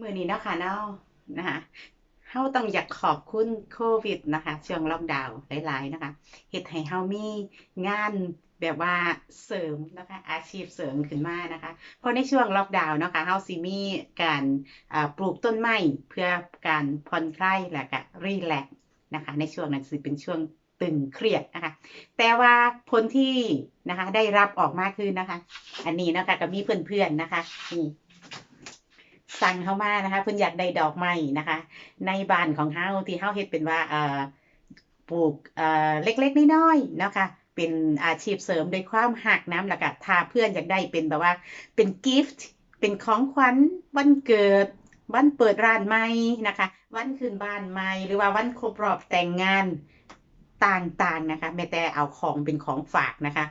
มื้อนี้นะคะเนาะนะคะเฮาต้องอยากขอบคุณโควิดนะคะช่วงล็อกดาวน์หลาย ๆ นะคะเฮ็ดให้เฮามีงานแบบว่าเสริมนะคะอาชีพเสริมขึ้นมานะคะ เพราะในช่วงล็อกดาวน์นะคะเฮาสิมีการปลูกต้นไม้เพื่อการผ่อนคลายและก็รีแลกนะคะ ในช่วงนั้นสิเป็นช่วงตึงเครียดนะคะ แต่ว่าผลที่นะคะได้รับออกมาคือนะคะ อันนี้นะคะก็มีเพื่อนๆนะคะนี่ สั่งเข้ามานะคะเพิ่นอยากได้ดอกไม้นะคะ ในบ้านของเฮาที่เฮาเฮ็ดเป็นว่าเอ่อปลูกเอ่อเล็กๆน้อยๆเนาะค่ะเป็นอาชีพเสริมด้วยความหักน้ำล้วก็ถ้าเพื่อนอยากได้เป็นแบบว่าเป็นกิฟต์เป็นของขวัญวันเกิดวันเปิดร้านใหม่นะคะ วันขึ้นบ้านใหม่หรือว่าวันครบรอบแต่งงานต่างๆนะคะแม้แต่เอาของเป็นของฝากนะคะ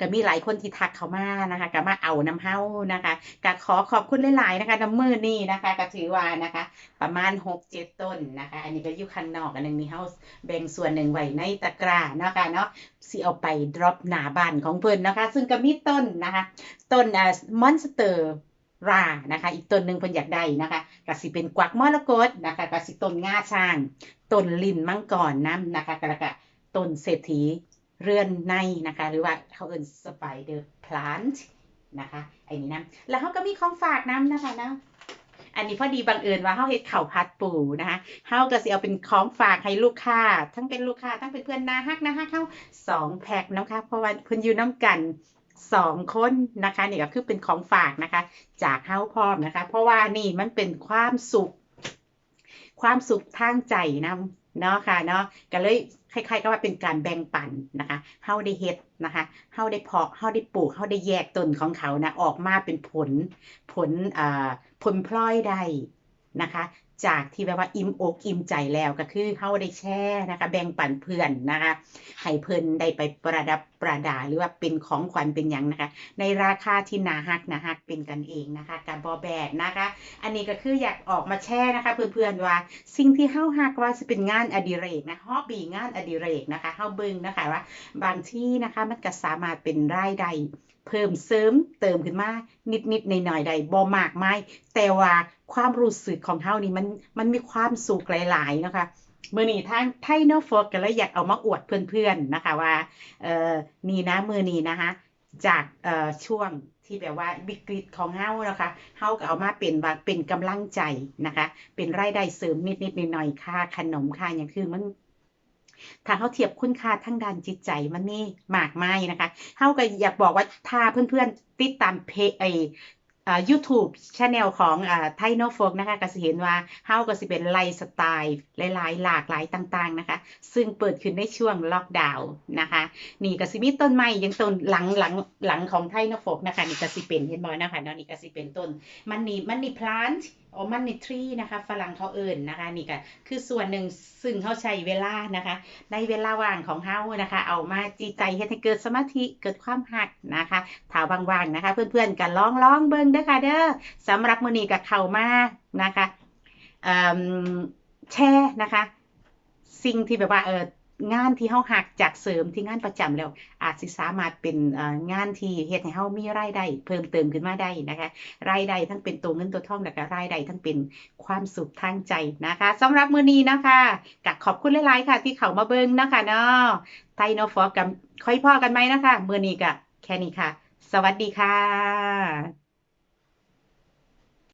ก็มีหลายคนที่ทักเขามานะคะก็มาเอาน้ำเฮานะคะก็ขอขอบคุณหลายๆนะคะน้ำมือนี่นะคะก็ถือว่านะคะ ประมาณ6-7ต้นนะคะ อันนี้ก็อยู่ข้างนอกอันนึงนี่เฮาแบ่งส่วนหนึ่งไว้ในตะกร้านะคะเนาะสิเอาไป drop หน้าบ้านของเพิ่นนะคะ ซึ่งก็มีต้นนะคะ ต้นอ่ามอนสเตอร์รานะคะ อีกต้นหนึ่งเพิ่นอยากได้นะคะก็สิเป็นกวักมรกตนะคะก็สิต้นงาช้างต้นลินมังกรน้ำนะคะแล้วก็ต้นเศรษฐี เรือนในนะคะ หรือว่าเขาเอิ้น spider plant นะคะไอ้นี่นะแล้วเขาก็มีของฝากน้ำนะคะนะอันนี้พอดีบังเอิญว่าเขาเฮ็ดข้าวผัดปูนะคะเฮาก็สิเอาเป็นของฝากให้ลูกค้า ทั้งเป็นลูกค้าทั้งเป็นเพื่อนนาฮักนะฮักเฮาสองแพ็คนะคะเพราะว่าเพิ่นอยู่น้ำกันสองคนนะคะนี่ก็คือเป็นของฝากนะคะ จากเฮาพร้อมนะคะ เพราะว่านี่มันเป็นความสุข ความสุขทางใจนำ เนาะค่ะเนาะก็เลยคล้ายๆก็ว่าเป็นการแบ่งปันนะคะเฮาได้เฮ็ดนะคะเฮาได้เพาะเฮาได้ปลูกเฮาได้แยกต้นของเขานะออกมาเป็นผลผลอ่าผลพลอยได้นะคะ จากที่แบบว่าอิ่มอกอิ่มใจแล้วก็คือเฮาได้แชร์นะคะแบ่งปันเพื่อนนะคะให้เพิ่อนได้ไปประดับประดาหรือว่าเป็นของขวัญเป็นหยังนะคะ ในราคาที่นาฮักนาฮักเป็นกันเองนะคะกับบอแบกนะคะ อันนี้ก็คืออยากออกมาแชร์นะคะ เพื่อนๆว่า สิ่งที่เฮาฮักว่าสิเป็นงานอดิเรกนะฮอบบี้งานอดิเรกนะคะเฮาบิ่งนะคะว่าบางที่นะคะมันก็สามารถเป็นรายได้ เพิ่มเสริมเติมขึ้นมา นิดๆหน่อยๆได้บ่มากไมายแต่ว่าความรู้สึกของเฮานี่มันมันมีความสุขหลายๆนะคะมือนี้ทางไทโนโฟกก็เลยอยากเอามาอวดเพื่อนๆนะคะว่าเออนี่นะมือนี้นะคะจากเอ่อช่วงที่แบบว่าวิกฤตของเฮานะคะเฮาก็เอามาเป็นว่าเป็นกำลังใจนะคะ เป็นรายได้เสริมนิดๆหน่อยๆค่าขนมค่าหยังคือมัน ถ้าเขาเทียบคุณค่าทางด้านจิตใจมันมีมากมายนะคะเฮาก็อยากบอกว่าถ้าเพื่อนๆ ติดตามเพจไออ่า YouTube Channel ของอ่าไทโนโฟกนะคะก็สิเห็นว่าเฮาก็สิเป็นไลฟ์สไตล์หลายๆ หลากหลายต่างๆนะคะ ซึ่งเปิดขึ้นในช่วงล็อกดาวน์นะคะ นี่ก็สิมีต้นไม้ยังต้นหลังหลังหลังของไทโนโฟกนะคะนี่ก็สิเป็นเห็นบ่นะคะเนาะนี่ก็สิเป็นต้นมันนี่มันนี่ plant อ๋ อมันนี่ tree นะคะฝรั่งเขาเอิ้นนะคะนี่ก็คือส่วนหนึ่งซึ่งเขาใช้เวลานะคะ ในเวลาว่างของเฮานะคะ เอามาจีใจเฮ็ดให้เกิดสมาธิเกิดความหักนะคะถาว่างๆนะคะ เพื่อนๆก็ลองลองเบิ่งเด้อค่ะเด้อสำหรับมือนี้ก็เขามานะคะเอ่อแชร์นะคะ สิ่งที่แบบว่าเออ งานที่เฮาหักจากเสริมที่งานประจำแล้ว อาจสิสามารถเป็นงานที่เฮ็ดให้เฮามีรายได้เพิ่มเติมขึ้นมาได้นะคะรายได้ทั้งเป็นตัวเงินตัวทองแล้วก็รายได้ทั้งเป็นความสุขทางใจนะคะสำหรับมื้อนี้นะคะก็ขอบคุณหลายๆค่ะ ที่เข้ามาเบิ่งนะคะเนาะไทโนฟอร์กับค่อยพ่อกันไหมนะคะมื้อนี้ก็แค่นี้ค่ะ สวัสดีค่ะ